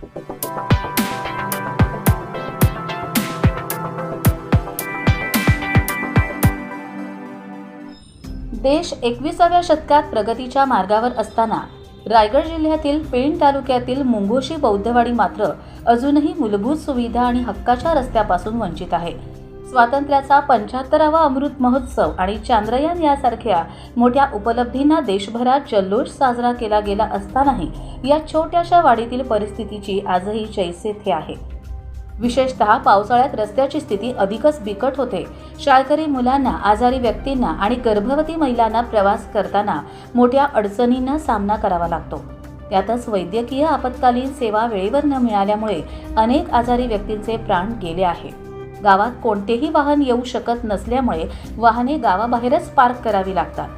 देश एकविसाव्या शतकात प्रगतीच्या मार्गावर असताना रायगड जिल्ह्यातील पेण तालुक्यातील मुंगोशी बौद्धवाडी मात्र अजूनही मूलभूत सुविधा आणि हक्काच्या रस्त्यापासून वंचित आहे. स्वातंत्र्याचा पंच्याहत्तरावा अमृत महोत्सव आणि चांद्रयान यासारख्या मोठ्या उपलब्धींना देशभरात जल्लोष साजरा केला गेला असतानाही या छोट्याशा वाडीतील परिस्थितीची आजही जैसेथे आहे. विशेषतः पावसाळ्यात रस्त्याची स्थिती अधिकच बिकट होते. शाळकरी मुलांना आजारी व्यक्तींना आणि गर्भवती महिलांना प्रवास करताना मोठ्या अडचणींना सामना करावा लागतो. त्यातच वैद्यकीय आपत्कालीन सेवा वेळेवर न मिळाल्यामुळे अनेक आजारी व्यक्तींचे प्राण गेले आहे. गावात कोणतेही वाहन येऊ शकत नसल्यामुळे वाहने गावाबाहेरच पार्क करावी लागतात.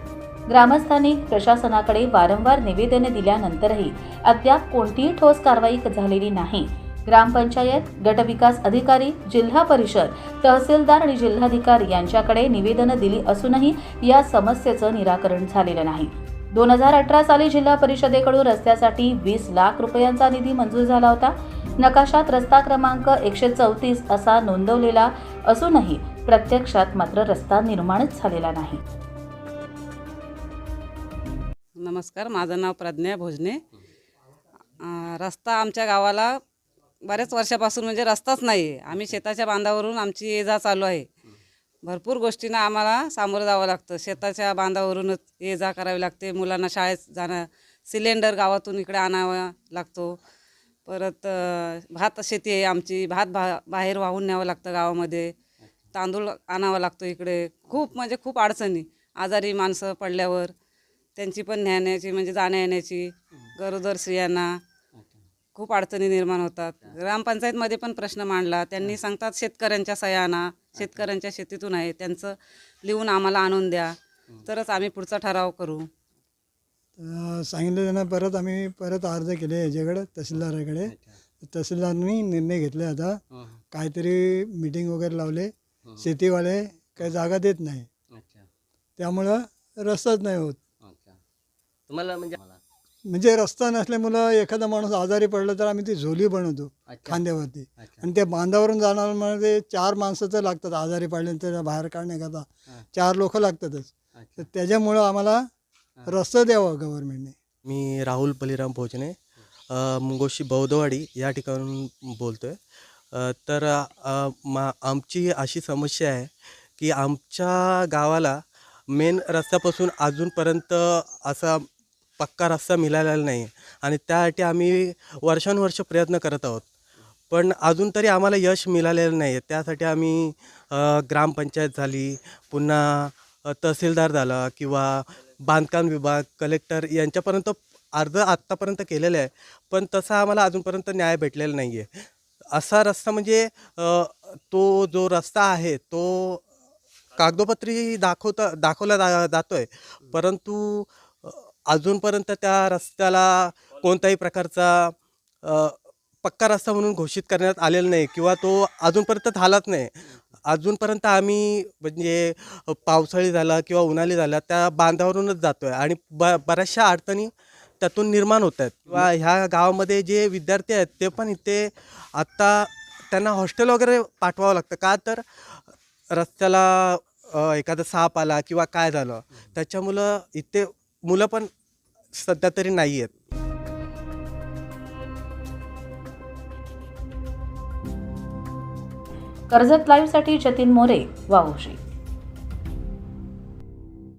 ग्रामस्थांनी प्रशासनाकडे वारंवार निवेदने दिल्यानंतरही अद्याप कोणतीही ठोस कारवाई झालेली नाही. ग्रामपंचायत गटविकास अधिकारी जिल्हा परिषद तहसीलदार आणि जिल्हाधिकारी यांच्याकडे निवेदनं दिली असूनही या समस्येचं निराकरण झालेलं नाही. दोन हजार अठरा साली जिल्हा परिषदेकडून रस्त्यासाठी वीस लाख रुपयांचा निधी मंजूर झाला होता. नकाशात रस्ता क्रमांक एकशे चौतीस असा नोंदवलेला असूनही प्रत्यक्षात मात्र रस्ता निर्माणच झालेला नाही. नमस्कार माझं नाव प्रज्ञा भोजने. रस्ता आमच्या गावाला बऱ्याच वर्षापासून म्हणजे रस्ताच नाही आहे आम्ही शेताच्या बांधावरून आमची ये जा चालू आहे. भरपूर गोष्टींना आम्हाला सामोरं जावं लागतं. शेताच्या बांधावरूनच ये जा करावी लागते. मुलांना शाळेत जाणं सिलेंडर गावातून इकडे आणावा लागतो. परत भात शेती आहे आमची. भात भा बाहेर वाहून न्यावं लागतं गावामध्ये. तांदूळ आणावा लागतो इकडे. खूप म्हणजे खूप अडचणी. आजारी माणसं पडल्यावर त्यांची पण न्याण्याची म्हणजे जाण्या येण्याची गरोदर स्त्रियांना खूप अडचणी निर्माण होतात. ग्रामपंचायतमध्ये पण प्रश्न मांडला. त्यांनी सांगतात शेतकऱ्यांच्या सह्या आणा शेतकऱ्यांच्या शेतीतून आहे त्यांचं लिहून आम्हाला आणून द्या. तरच आम्ही पुढचा ठराव करू. तर सांगितलं त्यांना परत आम्ही परत अर्ज केले याच्याकडे तहसीलदाराकडे. तहसीलदारांनी निर्णय घेतले आता. काहीतरी मीटिंग वगैरे लावले. शेतीवाले काही जागा देत नाही. अच्छा. त्यामुळं रस्ताच नाही होत. अच्छा. तुम्हाला म्हणजे म्हणजे रस्ता नसल्यामुळं एखादा माणूस आजारी पडला तर आम्ही ती झोली बनवतो खांद्यावरती. आणि त्या बांधावरून जाणार म्हणजे चार माणसं तर लागतात आजारी पडल्यानंतर बाहेर काढण्याकरता चार लोक लागतातच. तर त्याच्यामुळं आम्हाला रस्ता द्यावा गव्हर्नमेंटने मी राहुल बलिराम भोजने अ, मुंगोशी बौद्धवाडी या ठिकाणून बोलतो आहे तर मा आमची अशी समस्या आहे की आमच्या गावाला मेन रस्त्यापासून अजूनपर्यंत असा पक्का रस्ता मिळालेला नाही आणि त्यासाठी आम्ही वर्षानुवर्ष प्रयत्न करत आहोत. पण अजून तरी आम्हाला यश मिळालेलं नाही आहे त्यासाठी आम्ही ग्रामपंचायत झाली पुन्हा तहसीलदार झाला किंवा बांधकाम विभाग कलेक्टर यांच्यापर्यंत अर्ज आत्तापर्यंत केलेलं आहे. पण तसा आम्हाला अजूनपर्यंत न्याय भेटलेला नाही आहे असा रस्ता म्हणजे तो जो रस्ता आहे तो कागदोपत्री दाखवता दाखवला जा जातो आहे परंतु अजूनपर्यंत त्या रस्त्याला कोणत्याही प्रकारचा अ, पक्का रस्ता म्हणून घोषित करण्यात आलेला नाही किंवा तो अजूनपर्यंत झालाच नाही. अजूनपर्यंत आम्ही म्हणजे पावसाळी झाला किंवा उन्हाळी झाला त्या बांधावरूनच जातो आहे आणि ब बऱ्याचशा अडचणी त्यातून निर्माण होत आहेत किंवा ह्या गावामध्ये जे विद्यार्थी आहेत ते पण इथे आत्ता त्यांना हॉस्टेल वगैरे पाठवावं लागतं. का तर रस्त्याला अ, एखादा साप आला किंवा काय झालं त्याच्यामुळं इथे मुलं पण सध्या तरी नाही आहेत. कर्जत लाईव्हसाठी जतीन मोरे वावोशी.